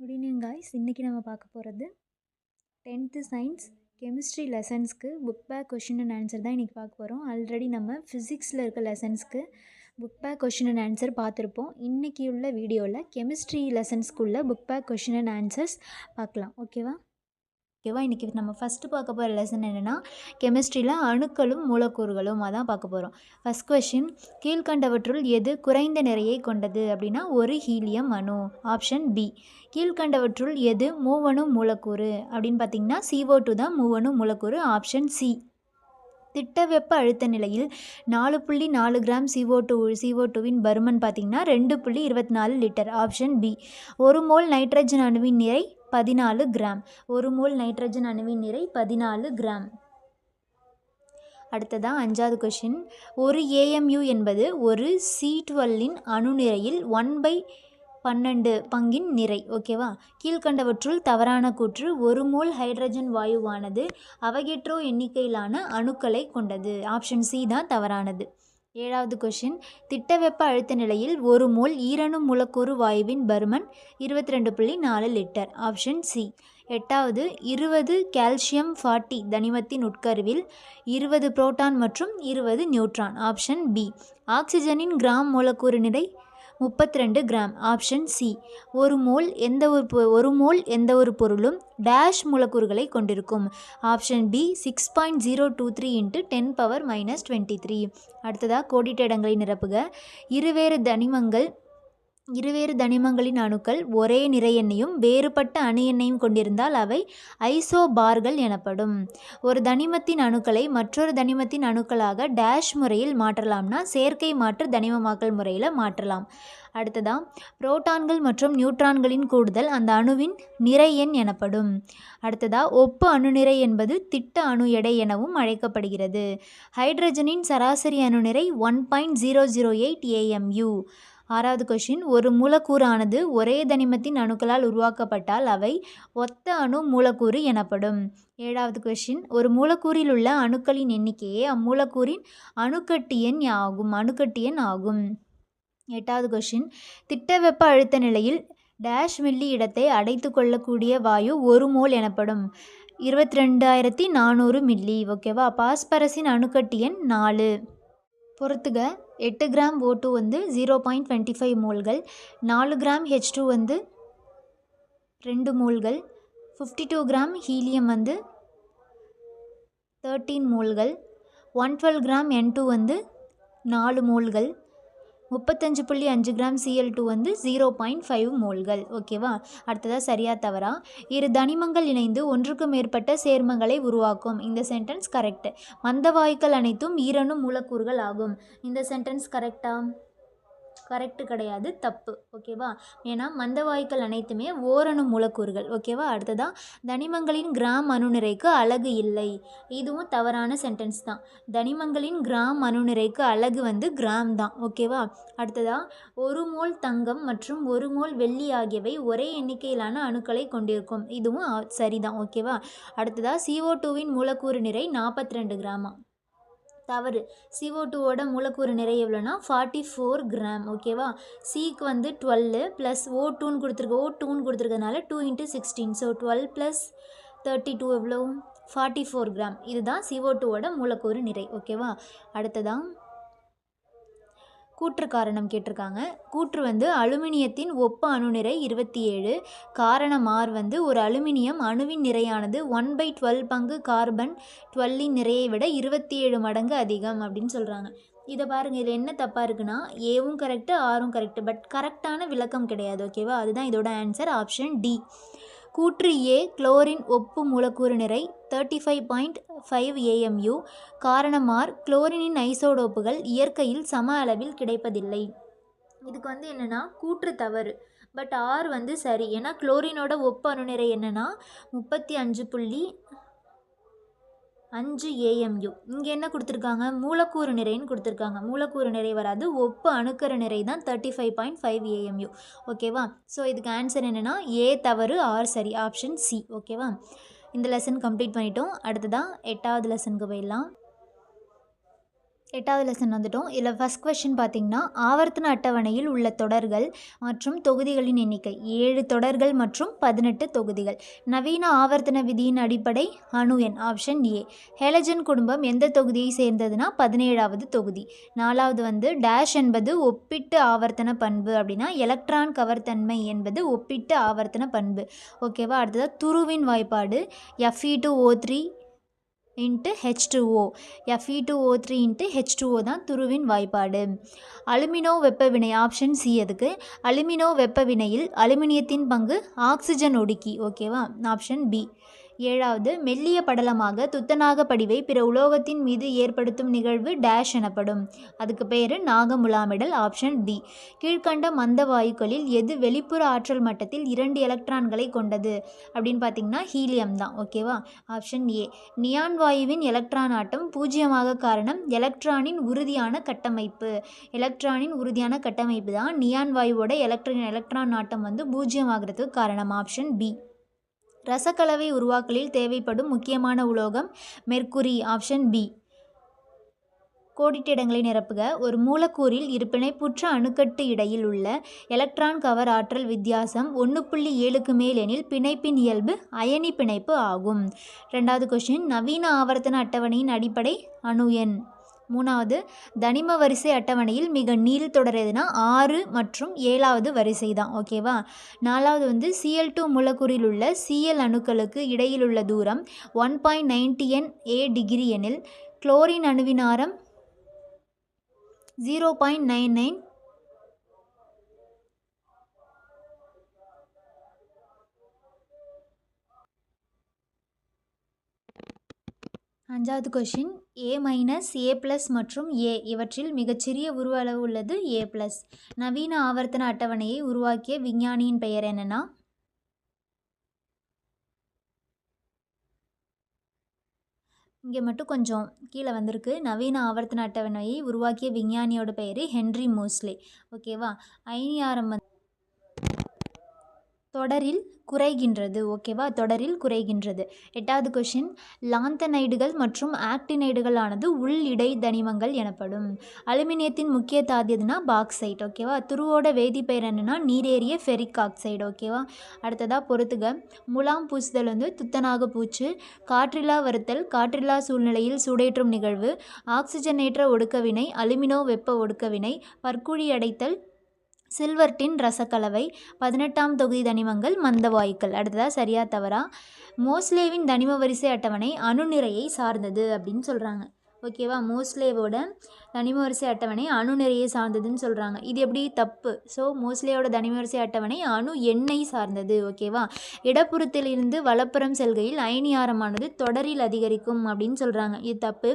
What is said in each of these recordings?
Good evening guys இன்றைக்கி நம்ம பார்க்க போகிறது tenth science chemistry லெசன்ஸ்க்கு book back question and answer தான் இன்றைக்கி பார்க்க போகிறோம் ஆல்ரெடி நம்ம ஃபிசிக்ஸில் இருக்க லெசன்ஸ்க்கு book back question and answer பார்த்துருப்போம். இன்றைக்கி உள்ள வீடியோவில் chemistry லெசன்ஸ்க்குள்ள book back question and answers பார்க்கலாம். ஓகேவா ஓகேவா? இன்றைக்கி நம்ம ஃபஸ்ட்டு பார்க்க போகிற லெசன் என்னென்னா கெமிஸ்ட்ரியில் அணுக்களும் மூலக்கூறுகளும் அதான் பார்க்க போகிறோம் ஃபஸ்ட் கொஷின் கீழ்கண்டவற்றுள் எது குறைந்த நிறையை கொண்டது அப்படின்னா ஒரு ஹீலியம் அணு ஆப்ஷன் பி கீழ்கண்டவற்றுள் எது மூவணு மூலக்கூறு அப்படின்னு பார்த்தீங்கன்னா சிஓ டூ தான் மூவணு மூலக்கூறு ஆப்ஷன் சி திட்ட வெப்ப அழுத்த நிலையில் நாலு புள்ளி நாலு gram C O two C O டூவின் பருமன் பார்த்திங்கன்னா ரெண்டு புள்ளி இருபத்தி நாலு லிட்டர் ஆப்ஷன் பி ஒரு மோல் நைட்ரஜன் அணுவின் நிறை பதினாலு கிராம். ஒரு மோல் நைட்ரஜன் அணுவின் நிறை பதினாலு கிராம். அடுத்ததாக அஞ்சாவது கொஷின் ஒரு ஏஎம்யு என்பது ஒரு சி டுவெல்லின் அணு நிறையில் ஒன் பை பன்னெண்டு பங்கின் நிறை ஓகேவா கீழ்கண்டவற்றுள் தவறான கூற்று ஒரு மோல் ஹைட்ரஜன் வாயுவானது அவகெட்ரோ எண்ணிக்கையிலான அணுக்களை கொண்டது. ஆப்ஷன் சி தான் தவறானது. ஏழாவது கொஷின் திட்ட வெப்ப அழுத்த நிலையில் ஒரு மோல் ஈரணு மூலக்கூறு வாயுவின் பருமன் இருபத்தி ரெண்டு புள்ளி நாலு லிட்டர். ஆப்ஷன் சி எட்டாவது. இருபது கால்சியம் ஃபார்ட்டி தனிமத்தின் உட்கருவில் இருபது புரோட்டான் மற்றும் இருபது நியூட்ரான் ஆப்ஷன் பி ஆக்சிஜனின் கிராம் மூலக்கூறு நிறை முப்பத்தி ரெண்டு கிராம். Option C. ஒரு மோல் எந்த ஒரு பொ- ஒரு மோல் எந்த ஒரு பொருளும் டேஷ் மூலக்கூறுகளை கொண்டிருக்கும். Option B six point zero two three into ten power minus twenty three. அடுத்ததாக கோடிட்ட இடங்களை நிரப்புக இருவேறு தனிமங்கள் இருவேறு தனிமங்களின் அணுக்கள் ஒரே நிறை எண்ணையும் வேறுபட்ட அணு எண்ணையும் கொண்டிருந்தால் அவை ஐசோபார்கள் எனப்படும். ஒரு தனிமத்தின் அணுக்களை மற்றொரு தனிமத்தின் அணுக்களாக டேஷ் முறையில் மாற்றலாம்னா செயற்கை மாற்று தனிமமாக்கல் முறையில் மாற்றலாம். அடுத்ததா புரோட்டான்கள் மற்றும் நியூட்ரான்களின் கூடுதல் அந்த அணுவின் நிறை எண் எனப்படும். அடுத்ததா ஒப்பு அணுநிறை என்பது திட்ட அணு எடை எனவும் அழைக்கப்படுகிறது. ஹைட்ரஜனின் சராசரி அணுநிறை one point zero zero eight A M U ஆறாவது கொஷின் ஒரு மூலக்கூறானது ஒரே தனிமத்தின் அணுக்களால் உருவாக்கப்பட்டால் அவை ஒத்த அணு மூலக்கூறு எனப்படும். ஏழாவது கொஷின் ஒரு மூலக்கூறில் உள்ள அணுக்களின் எண்ணிக்கையே அம்மூலக்கூறின் அணுக்கட்டு எண் ஆகும் அணுக்கட்டு எண் ஆகும். எட்டாவது கொஷின் திட்ட வெப்ப அழுத்த நிலையில் டேஷ் மில்லி இடத்தை அடைத்து கொள்ளக்கூடிய வாயு ஒரு மோல் எனப்படும். இருபத்தி ரெண்டாயிரத்தி நானூறு மில்லி ஓகேவா பாஸ்பரஸின் அணுக்கட்டு எண் நாலு. பொறுத்துக எட்டு கிராம் ஓ டூ வந்து ஜீரோ பாயிண்ட் டுவெண்ட்டி ஃபைவ் மோல்கள் நாலு கிராம் ஹெச் டூ வந்து ரெண்டு மோல்கள் ஃபிஃப்டி டூ கிராம் ஹீலியம் வந்து thirteen மோல்கள் one twelve gram N two வந்து நாலு மோல்கள் முப்பத்தஞ்சு புள்ளி அஞ்சு கிராம் சிஎல் டூ வந்து ஜீரோ பாயிண்ட் ஃபைவ் மோல்கள். ஓகேவா அடுத்ததாக சரியா தவறா? இரு தனிமங்கள் இணைந்து ஒன்றுக்கு மேற்பட்ட சேர்மங்களை உருவாக்கும். இந்த சென்டென்ஸ் கரெக்ட் மந்த வாயுக்கள் அனைத்தும் ஈரணு மூலக்கூறுகள் ஆகும். இந்த சென்டென்ஸ் கரெக்டா கரெக்டு கிடையாது தப்பு. ஓகேவா ஏன்னா மந்த வாயுக்கள் அனைத்துமே ஓரணு மூலக்கூறுகள். ஓகேவா அடுத்ததாக தனிமங்களின் கிராம் அணுநிறைக்கு அழகு இல்லை. இதுவும் தவறான சென்டென்ஸ் தான். தனிமங்களின் கிராம் அணுநிறைக்கு அழகு வந்து கிராம் தான். ஓகேவா அடுத்ததா ஒரு மோல் தங்கம் மற்றும் ஒரு மோல் வெள்ளி ஆகியவை ஒரே எண்ணிக்கையிலான அணுக்களை கொண்டிருக்கும். இதுவும் சரிதான். ஓகேவா அடுத்ததா சிஓ டூவின் மூலக்கூறு நிறை நாற்பத்தி ரெண்டு கிராமா? தவறு. சிஓ டூவோட மூலக்கூறு நிறை எவ்வளோனா ஃபார்ட்டி ஃபோர் கிராம் ஓகேவா சிக்கு வந்து டுவெல்லு ப்ளஸ் ஓ டூன்னு கொடுத்துருக்கு. ஓ டூன்னு கொடுத்துருக்கறனால two into sixteen so twelve plus thirty two எவ்வளோ ஃபார்ட்டி ஃபோர் கிராம் இதுதான் சிஓ டூவோட மூலக்கூறு நிறை ஓகேவா அடுத்ததான் கூற்று காரணம் கேட்டிருக்காங்க. கூற்று வந்து அலுமினியத்தின் ஒப்ப அணுநிறை இருபத்தி ஏழு காரணம் ஆர் வந்து ஒரு அலுமினியம் அணுவின் நிறையானது ஒன் பை டுவெல் பங்கு கார்பன் டுவெல்லின் நிறையை விட இருபத்தி ஏழு மடங்கு அதிகம் அப்படின்னு சொல்கிறாங்க இதை பாருங்கள் இதில் என்ன தப்பாக இருக்குன்னா ஏவும் கரெக்டு ஆரும் கரெக்டு பட் கரெக்டான விளக்கம் கிடையாது ஓகேவா அதுதான் இதோட ஆன்சர் ஆப்ஷன் டி கூற்று ஏ குளோரின் ஒப்பு மூலக்கூறு நிறை thirty five point five A M U காரணமார் குளோரினின் ஐசோடோப்புகள் இயற்கையில் சம அளவில் கிடைப்பதில்லை. இதுக்கு வந்து என்னென்னா கூற்று தவறு. பட் ஆர் வந்து சரி. ஏன்னா குளோரினோட ஒப்பு அணுநிறை என்னென்னா முப்பத்தி அஞ்சு புள்ளி அஞ்சு ஏஎம்யூ இங்கே என்ன கொடுத்துருக்காங்க? மூலக்கூறு நிறைன்னு கொடுத்துருக்காங்க. மூலக்கூறு நிறை வராது. ஒப்பு அணுக்கரு நிறை தான் thirty five point five AMU ஓகேவா? ஸோ இதுக்கு ஆன்சர் என்னென்னா ஏ தவறு ஆர் சரி ஆப்ஷன் சி ஓகேவா? இந்த லெசன் கம்ப்ளீட் பண்ணிட்டோம். அடுத்ததான் எட்டாவது லெசனுக்கு போயிடலாம். எட்டாவது லெசன் வந்துட்டோம். இதில் ஃபஸ்ட் கொஷின் பார்த்தீங்கன்னா ஆவர்த்தன அட்டவணையில் உள்ள தொடர்கள் மற்றும் தொகுதிகளின் எண்ணிக்கை. ஏழு தொடர்கள் மற்றும் பதினெட்டு தொகுதிகள். நவீன ஆவர்த்தன விதியின் அடிப்படை அணு எண் ஆப்ஷன் ஏ ஹெலஜன் குடும்பம் எந்த தொகுதியை சேர்ந்ததுன்னா பதினேழாவது தொகுதி. நாலாவது வந்து டேஷ் என்பது ஒப்பிட்டு ஆவர்த்தன பண்பு அப்படின்னா எலக்ட்ரான் கவர்த்தன்மை என்பது ஒப்பிட்டு ஆவர்த்தன பண்பு. ஓகேவா அடுத்ததாக துருவின் வாய்ப்பாடு FE two O three into H two O FE two O three into H two O தான் துருவின் வாய்ப்பாடு. அலுமினோ வெப்ப வினை ஆப்ஷன் சி அதுக்கு அலுமினோ வெப்பவினையில் அலுமினியத்தின் பங்கு ஆக்சிஜன் ஒடுக்கி. ஓகேவா ஆப்ஷன் பி ஏழாவது மெல்லிய படலமாக துத்தநாக படிவை பிற உலோகத்தின் மீது ஏற்படுத்தும் நிகழ்வு டேஷ் எனப்படும். அதுக்கு பேர் நாகமுலாமிடல் ஆப்ஷன் டி. கீழ்கண்ட மந்த வாயுக்களில் எது வெளிப்புற ஆற்றல் மட்டத்தில் இரண்டு எலக்ட்ரான்களை கொண்டது? அப்படின்னு பார்த்தீங்கன்னா ஹீலியம் தான். ஓகேவா ஆப்ஷன் ஏ. நியான் வாயுவின் எலக்ட்ரான் ஆட்டம் பூஜ்ஜியமாக காரணம் எலக்ட்ரானின் உறுதியான கட்டமைப்பு. எலக்ட்ரானின் உறுதியான கட்டமைப்பு தான் நியான் வாயுவோட எலக்ட்ரான் எலக்ட்ரான் ஆட்டம் வந்து பூஜ்ஜியமாகிறதுக்கு காரணம். Option B. ரசக்கலவை உருவாக்கலில் தேவைப்படும் முக்கியமான உலோகம் மெர்க்குரி ஆப்ஷன் பி. கோடிட்ட இடங்களை நிரப்புக. ஒரு மூலக்கூறில் இரு பிணைப்புற்ற அணுக்கட்டு இடையில் உள்ள எலக்ட்ரான் கவர் ஆற்றல் வித்தியாசம் ஒன்று புள்ளி ஏழுக்கு மேல் எனில் பிணைப்பின் இயல்பு அயனி பிணைப்பு ஆகும். ரெண்டாவது கொஷின் நவீன ஆவர்த்தன அட்டவணையின் அடிப்படை அணு எண். மூணாவது தனிம வரிசை அட்டவணையில் மிக நீள் தொடர் எதுனா ஆறு மற்றும் ஏழாவது வரிசை தான் ஓகேவா? நாலாவது வந்து சிஎல் டூ மூலக்கூறில் உள்ள சிஎல் அணுக்களுக்கு இடையில் உள்ள தூரம் one point ninety N A degree எனில் குளோரின் அணுவின் ஆரம் ஜீரோ பாயிண்ட் நைன் நைன் அஞ்சாவது question A minus A plus மற்றும் ஏ இவற்றில் மிகச்சிறிய உருவ அளவு உள்ளது ஏ ப்ளஸ் நவீன ஆவர்த்தன அட்டவணையை உருவாக்கிய விஞ்ஞானியின் பெயர் என்னென்னா? இங்கே மட்டும் கொஞ்சம் கீழே வந்திருக்கு. நவீன ஆவர்த்தன அட்டவணையை உருவாக்கிய விஞ்ஞானியோட பெயர் ஹென்ரி மோஸ்லே. ஓகேவா? ஐனியாரம் வந்து தொடரில் குறைகின்றது ஓகேவா? தொடரில் குறைகின்றது. எட்டாவது கொஷின் லாந்தனைடுகள் மற்றும் ஆக்டினைடுகள் ஆனது உள் இடை தனிமங்கள் எனப்படும். அலுமினியத்தின் முக்கிய தாது எதுனா பாக்சைட் ஓகேவா? துருவோட வேதிப்பெயர் என்னென்னா நீரேறிய ஃபெரிக் ஆக்சைடு ஓகேவா? அடுத்ததாக பொறுத்துக முலாம் பூசுதல் வந்து துத்தநாக பூச்சு காற்றில்லா வருத்தல் காற்றில்லா சூழ்நிலையில் சூடேற்றும் நிகழ்வு ஆக்சிஜனேற்ற ஒடுக்கவினை அலுமினோ வெப்ப ஒடுக்கவினை பற்குழி அடைத்தல் சில்வர்டின் ரசக்கலவை பதினெட்டாம் தொகுதி தனிமங்கள் மந்த வாயுக்கள் அடுத்ததாக சரியா தவறா? மோஸ்லேவின் தனிம வரிசை அட்டவணை அணுநிறையை சார்ந்தது அப்படின்னு சொல்கிறாங்க ஓகேவா? மோஸ்லேவோட தனிமவரிசை அட்டவணை அணு நிறையை சார்ந்ததுன்னு சொல்கிறாங்க இது எப்படி? தப்பு. ஸோ மோஸ்லேயோட தனிமவரிசை அட்டவணை அணு எண்ணெய் சார்ந்தது. ஓகேவா? இடப்புறத்திலிருந்து வலப்புறம் செல்கையில் அயனி ஆரமானது தொடரில் அதிகரிக்கும் அப்படின்னு சொல்கிறாங்க இது தப்பு.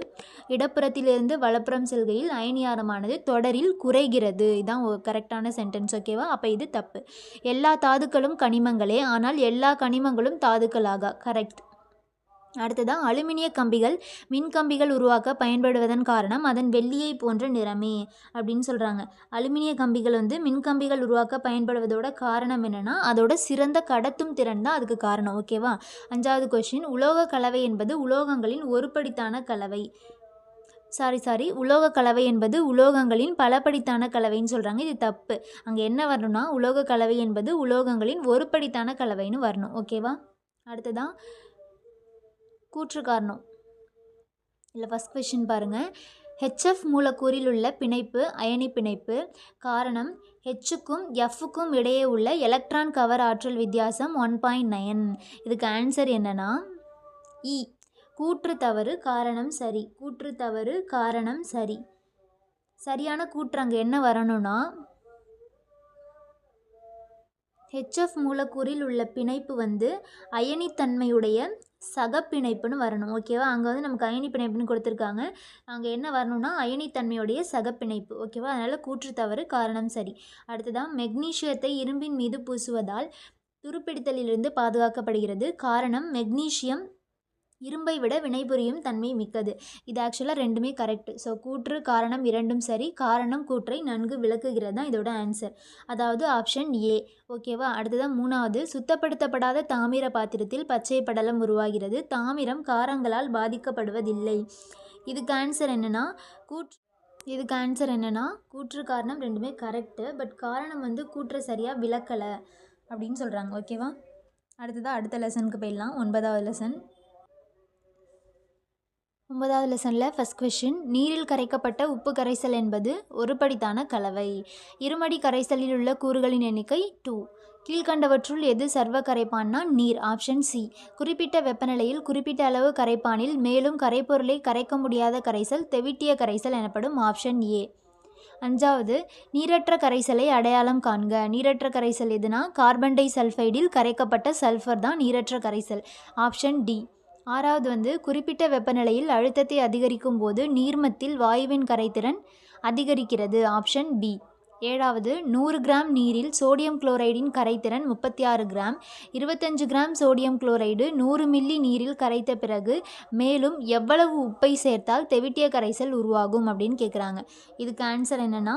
இடப்புறத்திலிருந்து வலப்புறம் செல்கையில் அயனி ஆரமானது தொடரில் குறைகிறது. இதுதான் கரெக்டான சென்டென்ஸ் ஓகேவா? அப்போ இது தப்பு. எல்லா தாதுக்களும் கனிமங்களே ஆனால் எல்லா கனிமங்களும் தாதுக்களாக. கரெக்ட் அடுத்ததாக அலுமினிய கம்பிகள் மின்கம்பிகள் உருவாக்க பயன்படுவதன் காரணம் அதன் வெள்ளியை போன்ற நிறமே அப்படின்னு சொல்கிறாங்க அலுமினிய கம்பிகள் வந்து மின் கம்பிகள் உருவாக்க பயன்படுவதோட காரணம் என்னென்னா அதோட சிறந்த கடத்தும் திறன் தான் அதுக்கு காரணம். ஓகேவா அஞ்சாவது கொஷின் உலோக கலவை என்பது உலோகங்களின் ஒருபடித்தான கலவை. சாரி சாரி உலோக கலவை என்பது உலோகங்களின் பலபடித்தான கலவைன்னு சொல்கிறாங்க இது தப்பு. அங்கே என்ன வரணும்னா உலோக கலவை என்பது உலோகங்களின் ஒருபடித்தான கலவைன்னு வரணும். ஓகேவா அடுத்ததான் கூற்று காரணம் இல்லை ஃபஸ்ட் கொஷின் பாருங்கள் ஹெச்எஃப் மூலக்கூறில் உள்ள பிணைப்பு அயனி பிணைப்பு. காரணம் ஹெச்சுக்கும் எஃப்புக்கும் இடையே உள்ள எலக்ட்ரான் கவர் ஆற்றல் வித்தியாசம் ஒன் பாயிண்ட் நயன் இதுக்கு ஆன்சர் என்னன்னா இ கூற்று தவறு காரணம் சரி. கூற்று தவறு காரணம் சரி. சரியான கூற்று அங்கே என்ன வரணும்னா ஹெச்எஃப் மூலக்கூறில் உள்ள பிணைப்பு வந்து அயனித்தன்மையுடைய சகப்பிணைப்புன்னு வரணும். ஓகேவா அங்கே வந்து நமக்கு அயனி பிணைப்புன்னு கொடுத்துருக்காங்க. அங்கே என்ன வரணும்னா அயனித்தன்மையுடைய சகப்பிணைப்பு. ஓகேவா அதனால் கூற்று தவறு காரணம் சரி. அடுத்ததாக மெக்னீஷியத்தை இரும்பின் மீது பூசுவதால் துருப்பிடித்தலிலிருந்து பாதுகாக்கப்படுகிறது. காரணம் மெக்னீஷியம் இரும்பை விட வினைபுரியும் தன்மை மிக்கது. இது ஆக்சுவலாக ரெண்டுமே கரெக்டு ஸோ கூற்று காரணம் இரண்டும் சரி. காரணம் கூற்றை நன்கு விளக்குகிறது தான் இதோட ஆன்சர் அதாவது ஆப்ஷன் ஏ ஓகேவா அடுத்ததான் மூணாவது. சுத்தப்படுத்தப்படாத தாமிர பாத்திரத்தில் பச்சை படலம் உருவாகிறது. தாமிரம் காரங்களால் பாதிக்கப்படுவதில்லை. இதுக்கு ஆன்சர் என்னென்னா கூற்று இதுக்கு ஆன்சர் என்னென்னா கூற்று காரணம் ரெண்டுமே கரெக்டு பட் காரணம் வந்து கூற்றை சரியாக விளக்கலை அப்படின்னு சொல்கிறாங்க ஓகேவா அடுத்ததாக அடுத்த லெசனுக்கு போயிடலாம். ஒன்பதாவது லெசன் ஒன்பதாவது லெசனில் ஃபஸ்ட் கொஷின் நீரில் கரைக்கப்பட்ட உப்பு கரைசல் என்பது ஒருபடித்தான கலவை. இருமடி கரைசலில் உள்ள கூறுகளின் எண்ணிக்கை டூ கீழ்கண்டவற்றுள் எது சர்வ கரைப்பான்னா நீர் ஆப்ஷன் சி குறிப்பிட்ட வெப்பநிலையில் குறிப்பிட்ட அளவு கரைப்பானில் மேலும் கரைப்பொருளை கரைக்க முடியாத கரைசல் தெவிட்டிய கரைசல் எனப்படும் ஆப்ஷன் ஏ அஞ்சாவது நீரற்ற கரைசலை அடையாளம் காண்க. நீரற்ற கரைசல் எதுனா கார்பன் டை சல்ஃபைடில் கரைக்கப்பட்ட சல்ஃபர் தான் நீரற்ற கரைசல் ஆப்ஷன் டி ஆறாவது வந்து குறிப்பிட்ட வெப்பநிலையில் அழுத்தத்தை அதிகரிக்கும் போது நீர்மத்தில் வாயுவின் கரைத்திறன் அதிகரிக்கிறது. Option B. ஏழாவது நூறு கிராம் நீரில் சோடியம் குளோரைடின் கரைத்திறன் முப்பத்தி ஆறு கிராம். இருபத்தஞ்சு கிராம் சோடியம் குளோரைடு நூறு மில்லி நீரில் கரைத்த பிறகு மேலும் எவ்வளவு உப்பை சேர்த்தால் தெவிட்டிய கரைசல் உருவாகும் அப்படின்னு கேட்குறாங்க இதுக்கு ஆன்சர் என்னென்னா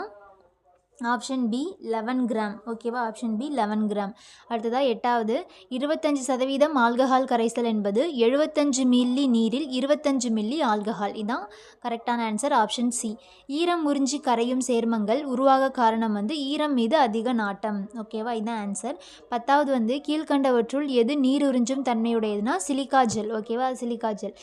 ஆப்ஷன் பி லெவன் கிராம். ஓகேவா ஆப்ஷன் பி லெவன் கிராம். அடுத்ததாக எட்டாவது. இருபத்தஞ்சு சதவீதம் ஆல்கஹால் கரைசல் என்பது எழுபத்தஞ்சு மில்லி நீரில் இருபத்தஞ்சு மில்லி ஆல்கஹால். இதான் கரெக்டான ஆன்சர் ஆப்ஷன் சி. ஈரம் உறிஞ்சி கரையும் சேர்மங்கள் உருவாக காரணம் வந்து ஈரம் மீது அதிக நாட்டம். ஓகேவா இதான் ஆன்சர் பத்தாவது வந்து கீழ்கண்டவற்றுள் எது நீர் உறிஞ்சும் தன்மையுடையதுன்னா சிலிக்கா ஜெல். ஓகேவா சிலிக்கா ஜெல்.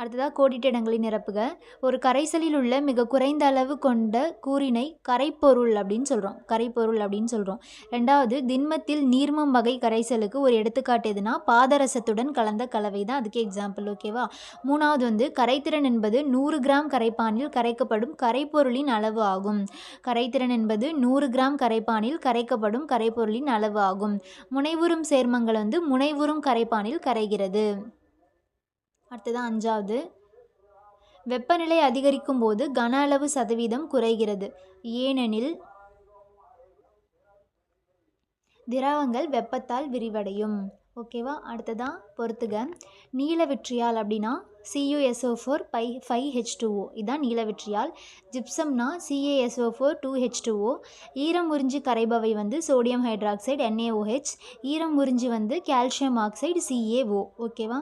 அடுத்ததாக கோடிட்ட இடங்களை நிரப்புக. ஒரு கரைசலில் உள்ள மிக குறைந்த அளவு கொண்ட கூறினை கரைப்பொருள் அப்படின்னு சொல்கிறோம் கரைப்பொருள் அப்படின்னு சொல்கிறோம் ரெண்டாவது திண்மத்தில் நீர்மம் வகை கரைசலுக்கு ஒரு எடுத்துக்காட்டு எதுனா? பாதரசத்துடன் கலந்த கலவை தான் அதுக்கு எக்ஸாம்பிள் ஓகேவா மூணாவது வந்து கரைத்திறன் என்பது நூறு கிராம் கரைப்பானில் கரைக்கப்படும் கரைப்பொருளின் அளவு ஆகும். கரைத்திறன் என்பது நூறு கிராம் கரைப்பானில் கரைக்கப்படும் கரைப்பொருளின் அளவு ஆகும். முனைவுறும் சேர்மங்கள் வந்து முனைவுறும் கரைப்பானில் கரைகிறது. அடுத்தது அஞ்சாவது. வெப்பநிலை அதிகரிக்கும் போது கன அளவு சதவீதம் குறைகிறது. ஏனெனில் திரவங்கள் வெப்பத்தால் விரிவடையும். ஓகேவா அடுத்ததான் பொறுத்துக. நீல விற்றியால் அப்படின்னா C U S O four by five H two O இதுதான் நீல vitriol. ஜிப்சம்னா C A S O four two H two O ஈரம் உறிஞ்சி கரைபவை வந்து சோடியம் ஹைட்ராக்சைடு என்ஏஓஹெச் ஈரம் உறிஞ்சி வந்து கால்சியம் ஆக்சைடு சிஏஓ ஓகேவா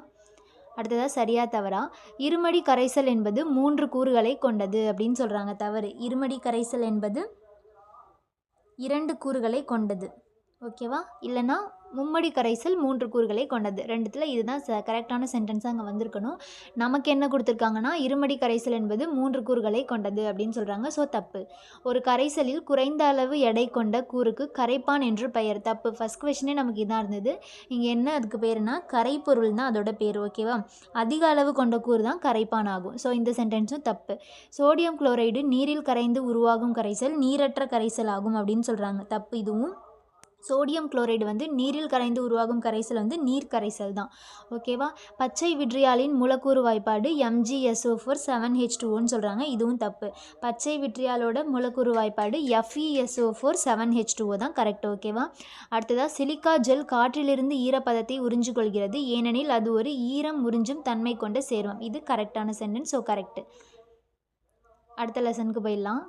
அடுத்ததாக சரியா தவறா? இருமடி கரைசல் என்பது மூன்று கூறுகளை கொண்டது அப்படின்னு சொல்கிறாங்க தவறு. இருமடி கரைசல் என்பது இரண்டு கூறுகளை கொண்டது. ஓகேவா? இல்லைன்னா மும்மடி கரைசல் மூன்று கூறுகளை கொண்டது. ரெண்டுத்தில் இதுதான் கரெக்டான சென்டென்ஸாக அங்கே வந்திருக்கணும். நமக்கு என்ன கொடுத்துருக்காங்கன்னா இருமடி கரைசல் என்பது மூன்று கூறுகளை கொண்டது அப்படின்னு சொல்கிறாங்க ஸோ தப்பு. ஒரு கரைசலில் குறைந்த அளவு எடை கொண்ட கூறுக்கு கரைப்பான் என்று பெயர். தப்பு. ஃபஸ்ட் கொஷினே நமக்கு இதாக இருந்தது. இங்கே என்ன அதுக்கு பேருனா கரைப்பொருள் தான் அதோட பேர் ஓகேவா அதிக அளவு கொண்ட கூறு தான் கரைப்பான் ஆகும். ஸோ இந்த சென்டென்ஸும் தப்பு. சோடியம் குளோரைடு நீரில் கரைந்து உருவாகும் கரைசல் நீரற்ற கரைசல் ஆகும் அப்படின்னு சொல்கிறாங்க தப்பு. இதுவும் சோடியம் குளோரைடு வந்து நீரில் கரைந்து உருவாகும் கரைசல் வந்து நீர் கரைசல் தான். ஓகேவா பச்சை விட்ரியாலின் மூலக்கூறு வாய்ப்பாடு எம்ஜிஎஸ்ஓ ஃபோர் செவன் ஹெச் டூன்னு சொல்கிறாங்க இதுவும் தப்பு. பச்சை விட்ரியாலோட மூலக்கூறு வாய்ப்பாடு F E S O four seven H two O தான் கரெக்ட் ஓகேவா அடுத்ததாக சிலிக்கா ஜெல் காற்றிலிருந்து ஈரப்பதத்தை உறிஞ்சு கொள்கிறது ஏனெனில் அது ஒரு ஈரம் உறிஞ்சும் தன்மை கொண்ட சேர்மம். இது கரெக்டான சென்டென்ஸ் ஸோ கரெக்டு அடுத்த லெசனுக்கு போயிடலாம்.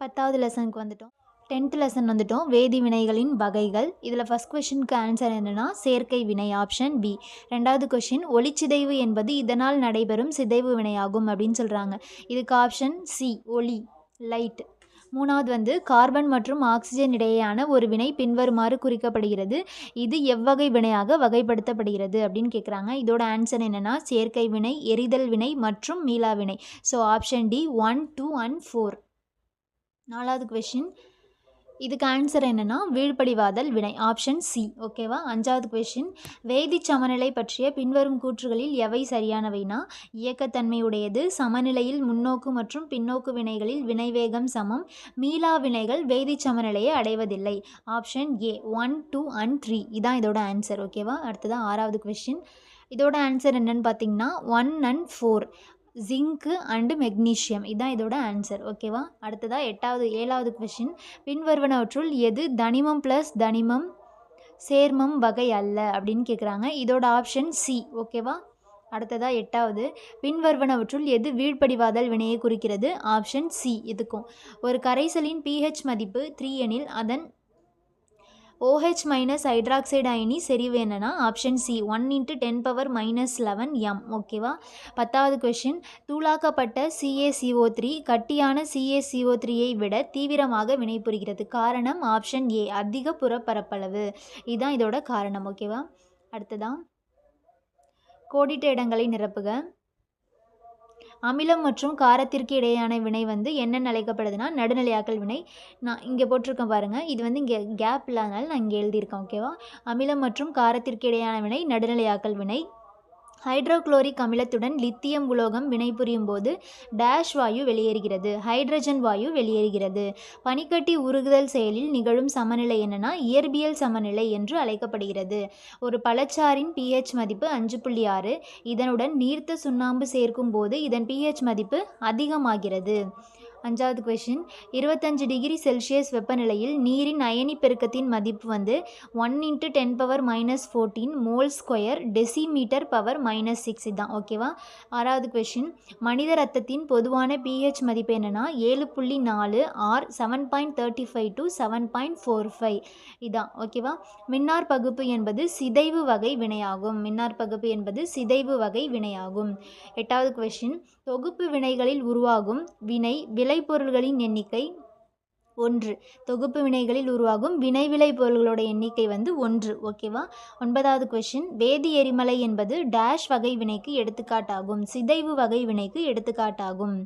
பத்தாவது லெசனுக்கு வந்துட்டோம். டென்த் லெசன் வந்துட்டோம். வேதி வினைகளின் வகைகள். இதில் ஃபஸ்ட் கொஷினுக்கு ஆன்சர் என்னென்னா செயற்கை வினை ஆப்ஷன் பி ரெண்டாவது கொஷின் ஒளிச்சிதைவு என்பது இதனால் நடைபெறும் சிதைவு வினையாகும் அப்படின்னு சொல்கிறாங்க இதுக்கு ஆப்ஷன் சி ஒளி லைட் மூணாவது வந்து கார்பன் மற்றும் ஆக்சிஜன் இடையேயான ஒரு வினை பின்வருமாறு குறிக்கப்படுகிறது. இது எவ்வகை வினையாக வகைப்படுத்தப்படுகிறது அப்படின்னு கேட்குறாங்க இதோட ஆன்சர் என்னென்னா செயற்கை வினை எரிதல் வினை மற்றும் மீளா வினை so option D one two and four நாலாவது கொஷின் இதுக்கு ஆன்சர் என்னென்னா வீழ்படிவாதல் வினை ஆப்ஷன் சி ஓகேவா அஞ்சாவது கொஷின் வேதி சமநிலை பற்றிய பின்வரும் கூற்றுகளில் எவை சரியானவைனா இயக்கத்தன்மையுடையது சமநிலையில் முன்னோக்கு மற்றும் பின்னோக்கு வினைகளில் வினைவேகம் சமம் மீளா வினைகள் வேதி சமநிலையை அடைவதில்லை. Option A one two and three இதான் இதோட ஆன்சர் ஓகேவா அடுத்ததான் ஆறாவது கொஷின் இதோட ஆன்சர் என்னன்னு பார்த்தீங்கன்னா one and four zinc and magnesium இதுதான் இதோட ஆன்சர் ஓகேவா அடுத்ததாக எட்டாவது ஏழாவது கொஷின் பின்வருவனவற்றுள் எது தனிமம் ப்ளஸ் தனிமம் சேர்மம் வகை அல்ல அப்படின்னு கேட்குறாங்க இதோட ஆப்ஷன் சி ஓகேவா அடுத்ததாக எட்டாவது. பின்வருவனவற்றுள் எது வீழ்படிவாதல் வினையை குறிக்கிறது? ஆப்ஷன் சி இதுக்கும். ஒரு கரைசலின் பிஹெச் மதிப்பு த்ரீ எனில் அதன் ஓஹெச் மைனஸ் ஹைட்ராக்சைடு அயனி சரி என்னன்னா option C one into ten power minus eleven M ஓகேவா பத்தாவது கொஷின் தூளாக்கப்பட்ட சிஏசிஓ த்ரீ கட்டியான சிஏசிஓ த்ரீயை விட தீவிரமாக வினைபுரிகிறது. காரணம் ஆப்ஷன் ஏ அதிக புறப்பரப்பளவு. இதுதான் இதோட காரணம். ஓகேவா அடுத்ததான் கோடிட்ட இடங்களை நிரப்புக. அமிலம் மற்றும் காரத்திற்கு இடையேயான வினை வந்து என்னென்னு அழைக்கப்படுதுன்னா நடுநிலையாக்கல் வினை. நான் இங்கே போட்டிருக்கேன் பாருங்கள் இது வந்து இங்கே கேப் இல்லாதனால நான் இங்கே எழுதியிருக்கேன் ஓகேவா அமிலம் மற்றும் காரத்திற்கு இடையான வினை நடுநிலையாக்கல் வினை. ஹைட்ரோகுளோரிக் அமிலத்துடன் லித்தியம் உலோகம் வினைபுரியும் போது டேஷ் வாயு வெளியேறுகிறது ஹைட்ரஜன் வாயு வெளியேறுகிறது. பனிக்கட்டி உருகுதல் செயலில் நிகழும் சமநிலை என்னன்னா இயற்பியல் சமநிலை என்று அழைக்கப்படுகிறது. ஒரு பழச்சாரின் பிஹெச் மதிப்பு அஞ்சு புள்ளி ஆறு இதனுடன் நீர்த்த சுண்ணாம்பு சேர்க்கும் போது இதன் பிஹெச் மதிப்பு அதிகமாகிறது. அஞ்சாவது கொஷின் இருபத்தஞ்சு டிகிரி செல்சியஸ் வெப்பநிலையில் நீரின் அயனி பெருக்கத்தின் மதிப்பு வந்து one into ten power minus fourteen mole square decimetre power minus six இதுதான். ஓகேவா ஆறாவது கொஷின் மனித ரத்தத்தின் பொதுவான பிஹெச் மதிப்பு என்னென்னா ஏழு புள்ளி நாலு or seven point thirty five to seven point four five இதான். ஓகேவா மின்னார் பகுப்பு என்பது சிதைவு வகை வினையாகும். மின்னார் பகுப்பு என்பது சிதைவு வகை வினையாகும். எட்டாவது கொஷின் தொகுப்பு வினைகளில் உருவாகும் வினை விளைபொருள்களின் எண்ணிக்கை ஒன்று. தொகுப்பு வினைகளில் உருவாகும் வினை விளை பொருள்களோட எண்ணிக்கை வந்து ஒன்று. ஓகேவா ஒன்பதாவது கொஷின் வேதி எரிமலை என்பது டேஷ் வகை வினைக்கு எடுத்துக்காட்டாகும். சிதைவு வகை வினைக்கு எடுத்துக்காட்டாகும்.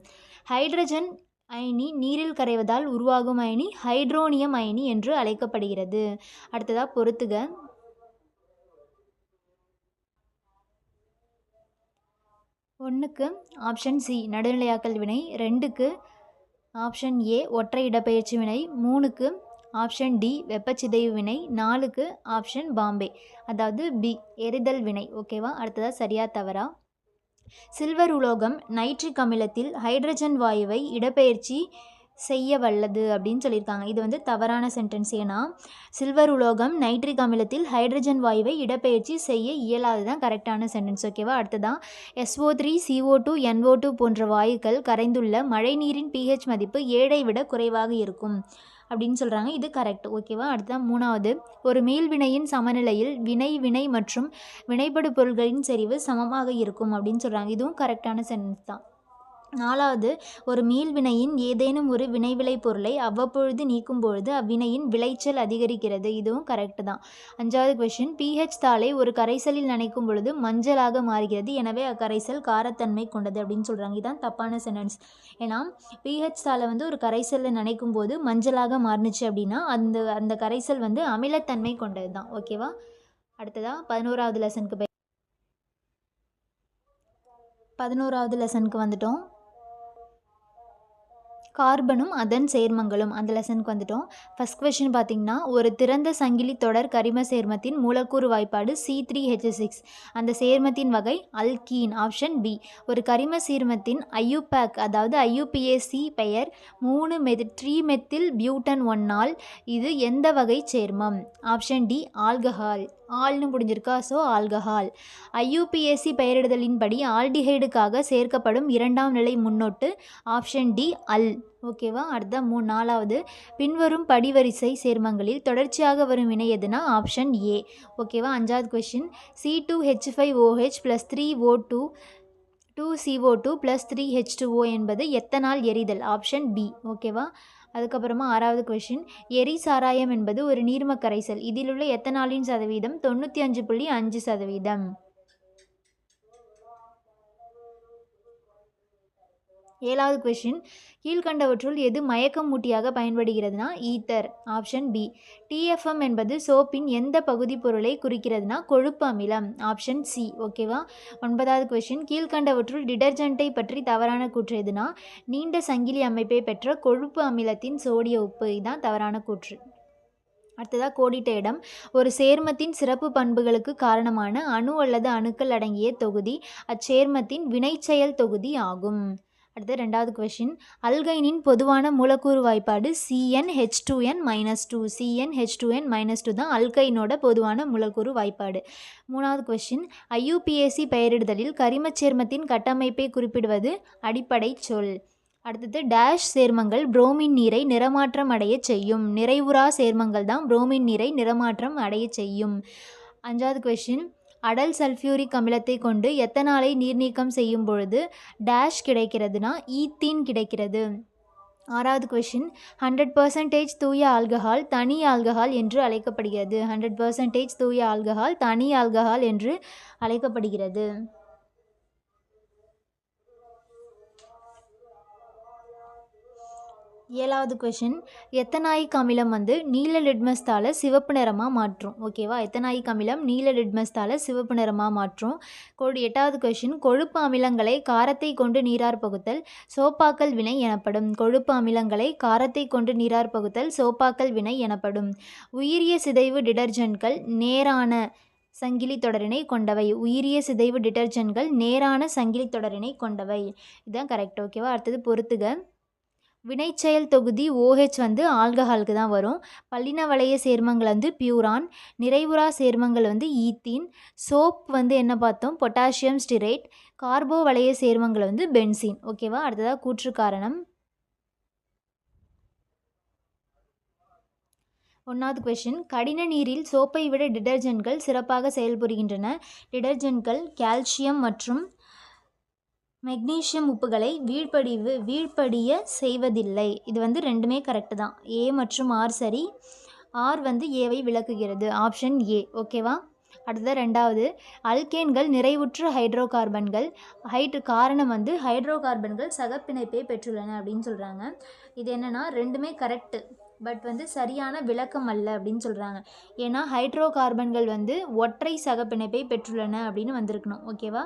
ஹைட்ரஜன் அயனி நீரில் கரைவதால் உருவாகும் அயனி ஹைட்ரோனியம் அயனி என்று அழைக்கப்படுகிறது. அடுத்ததாக பொறுத்துக. ஒன்றுக்கு ஆப்ஷன் சி நடுநிலையாக்கல் வினை. ரெண்டுக்கு ஆப்ஷன் ஏ ஒற்றை இடப்பெயர்ச்சி வினை. மூணுக்கு ஆப்ஷன் டி வெப்பச்சிதைவு வினை. நாலுக்கு ஆப்ஷன் பாம்பே. அதாவது பி எரிதல் வினை. ஓகேவா அடுத்ததாக சரியா தவறா? சில்வர் உலோகம் நைட்ரிக் அமிலத்தில் ஹைட்ரஜன் வாயுவை இடப்பெயர்ச்சி செய்ய வல்லது அப்படின்னு சொல்லியிருக்காங்க. இது வந்து தவறான சென்டென்ஸ் ஏன்னா சில்வர் உலோகம் நைட்ரிக் அமிலத்தில் ஹைட்ரஜன் வாயுவை இடப்பெயர்ச்சி செய்ய இயலாது தான் கரெக்டான சென்டென்ஸ் ஓகேவா அடுத்ததான் SO three CO two NO two போன்ற வாயுக்கள் கரைந்துள்ள மழைநீரின் பிஹெச் மதிப்பு ஏழை விட குறைவாக இருக்கும் அப்படின்னு சொல்கிறாங்க இது கரெக்ட் ஓகேவா அடுத்த மூணாவது ஒரு மீள்வினையின் சமநிலையில் வினை வினை மற்றும் வினைப்படு பொருள்களின் செறிவு சமமாக இருக்கும் அப்படின்னு சொல்கிறாங்க இதுவும் கரெக்டான சென்டென்ஸ் தான். நாலாவது ஒரு மீள்வினையின் ஏதேனும் ஒரு வினைவிளை பொருளை அவ்வப்பொழுது நீக்கும் பொழுது அவ்வினையின் விளைச்சல் அதிகரிக்கிறது. இதுவும் கரெக்டு தான். அஞ்சாவது கொஷின் பிஹெச் தாளை ஒரு கரைசலில் நினைக்கும் பொழுது மஞ்சளாக மாறுகிறது. எனவே அக்கரைசல் காரத்தன்மை கொண்டது அப்படின்னு சொல்கிறாங்க இதுதான் தப்பான சென்டென்ஸ் ஏன்னா பிஹெச் தாளை வந்து ஒரு கரைசலில் நினைக்கும் போது மஞ்சளாக மாறுனுச்சு அப்படின்னா அந்த அந்த கரைசல் வந்து அமிலத்தன்மை கொண்டது தான். ஓகேவா அடுத்ததாக பதினோராவது லெசனுக்கு பதினோராவது லெசனுக்கு வந்துட்டோம். கார்பனும் அதன் சேர்மங்களும். அந்த லெசனுக்கு வந்துட்டோம். ஃபஸ்ட் கொஷின் பார்த்தீங்கன்னா ஒரு திறந்த சங்கிலி தொடர் கரிம சேர்மத்தின் மூலக்கூறு வாய்ப்பாடு சி த்ரீ ஹெச் சிக்ஸ் அந்த சேர்மத்தின் வகை அல்கீன் ஆப்ஷன் பி ஒரு கரிம சேர்மத்தின் ஐயூபேக் அதாவது ஐயூபிஏசி பெயர் மூணு மெத் ட்ரீ மெத்தில் பியூட்டன் ஒன்னால் இது எந்த வகை சேர்மம்? ஆப்ஷன் டி ஆல்கஹால் ஆல்னு முடிஞ்சிருக்கா ஸோ ஆல்கஹால் ஐயூபிஎஸ்சி பெயரிடுதலின்படி ஆல்டிஹைடுக்காக சேர்க்கப்படும் இரண்டாம் நிலை முன்னொட்டு ஆப்ஷன் டி அல். ஓகேவா? அடுத்த மூ நாலாவது. பின்வரும் படிவரிசை சேர்மங்களில் தொடர்ச்சியாக வரும் வினை எதுனா ஆப்ஷன் ஏ. ஓகேவா? அஞ்சாவது question C two H five OH plus three O two two CO two plus three H two O என்பது எத்தனால் எரிதல் ஆப்ஷன் பி. ஓகேவா? அதுக்கப்புறமா ஆறாவது கொஷின் எரி சாராயம் என்பது ஒரு நீர்ம கரைசல். இதில் உள்ள எத்தனாலின் சதவீதம்? தொண்ணூற்றி அஞ்சு புள்ளி அஞ்சு சதவீதம். ஏழாவது கொஷின் கீழ்கண்டவற்றுள் எது மயக்கம் மூட்டியாக பயன்படுகிறதுனா ஈத்தர் ஆப்ஷன் பி டிஎஃப்எம் என்பது சோப்பின் எந்த பகுதி பொருளை குறிக்கிறதுனா கொழுப்பு அமிலம். ஆப்ஷன் சி ஓகேவா ஒன்பதாவது கொஷின் கீழ்கண்டவற்றுள் டிடர்ஜென்ட்டை பற்றி தவறான கூற்று எதுனா நீண்ட சங்கிலி அமைப்பை பெற்ற கொழுப்பு அமிலத்தின் சோடிய உப்பு. இதுதான் தவறான கூற்று. அடுத்ததாக கோடிட்ட இடம். ஒரு சேர்மத்தின் சிறப்பு பண்புகளுக்கு காரணமான அணு அல்லது அணுக்கள் அடங்கிய தொகுதி. அச்சேர்மத்தின் வினைச்செயல் தொகுதி ஆகும். அடுத்து ரெண்டாவது கொஷின் அல்கைனின் பொதுவான மூலக்கூறு வாய்ப்பாடு CN H two N minus two CN H two N minus two தான் அல்கைனோட பொதுவான மூலக்கூறு வாய்ப்பாடு. மூணாவது கொஷின் ஐயூபிஏசி பெயரிடுதலில் கரிமச் சேர்மத்தின் கட்டமைப்பை குறிப்பிடுவது அடிப்படை சொல். அடுத்தது டேஷ் சேர்மங்கள் புரோமின் நீரை நிறமாற்றம் அடைய செய்யும். நிறைவுறா சேர்மங்கள் தான் புரோமின் நீரை நிறமாற்றம் அடைய செய்யும். அஞ்சாவது கொஷின் அடல் சல்ஃபியூரிக் அமிலத்தை கொண்டு எத்தனாலை நீர்நீக்கம் செய்யும் பொழுது டேஷ் கிடைக்கிறதுனா ஈத்தீன் கிடைக்கிறது. ஆறாவது கொஷின் ஹண்ட்ரட் பர்சன்டேஜ் தூய ஆல்கஹால் தனி ஆல்கஹால் என்று அழைக்கப்படுகிறது. ஹண்ட்ரட் பர்சன்டேஜ் தூய ஆல்கஹால் தனி ஆல்கஹால் என்று அழைக்கப்படுகிறது. ஏழாவது கொஷின் எத்தனாயிக் அமிலம் வந்து நீல லிட்மஸ்தால சிவப்பு நிறமாக மாற்றும்? ஓகேவா எத்தனாயிக் அமிலம் நீல லிட்மஸ்தால சிவப்பு நிறமாக மாற்றும்? கொடு எட்டாவது கொஷின் கொழுப்பு அமிலங்களை காரத்தை கொண்டு நீரார் பகுத்தல் சோப்பாக்கல் வினை எனப்படும். கொழுப்பு அமிலங்களை காரத்தை கொண்டு நீரார் பகுத்தல் சோப்பாக்கல் வினை எனப்படும். உயிரிய சிதைவு டிடர்ஜென்ட்கள் நேரான சங்கிலி தொடரினை கொண்டவை. உயிரிய சிதைவு டிடர்ஜென்ட்கள் நேரான சங்கிலி தொடரினை கொண்டவை. இதுதான் கரெக்ட் ஓகேவா அடுத்தது பொறுத்துக. வினைச்செயல் தொகுதி ஓஹெச் வந்து ஆல்கஹாலுக்கு தான் வரும். பல்லின வளைய சேர்மங்கள் வந்து பியூரான் நிறைவுறா சேர்மங்கள் வந்து ஈத்தீன் சோப் வந்து என்ன பார்த்தோம்? பொட்டாசியம் ஸ்டிரேட் கார்போ வளைய சேர்மங்கள் வந்து பென்சின். ஓகேவா? அடுத்ததாக கூற்று காரணம். ஒன்றாவது கொஷின் கடின நீரில் சோப்பை விட டிடர்ஜென்ட்கள் சிறப்பாக செயல்புரிகின்றன. டிடர்ஜென்ட்கள் கால்சியம் மற்றும் மெக்னீசியம் உப்புகளை வீழ்படிவு வீழ்படிய செய்வதில்லை. இது வந்து ரெண்டுமே கரெக்டு தான். ஏ மற்றும் ஆர் சரி. ஆர் வந்து ஏவை விளக்குகிறது. ஆப்ஷன் ஏ ஓகேவா அடுத்தது ரெண்டாவது. அல்கேன்கள் நிறைவுற்ற ஹைட்ரோ கார்பன்கள் ஹைட் காரணம் வந்து ஹைட்ரோ கார்பன்கள் சகப்பிணைப்பை பெற்றுள்ளன அப்படின்னு சொல்கிறாங்க இது என்னென்னா ரெண்டுமே கரெக்டு பட் வந்து சரியான விளக்கம் அல்ல அப்படின்னு சொல்கிறாங்க ஏன்னா ஹைட்ரோ கார்பன்கள் வந்து ஒற்றை சகப்பிணைப்பை பெற்றுள்ளன அப்படின்னு வந்திருக்கணும். ஓகேவா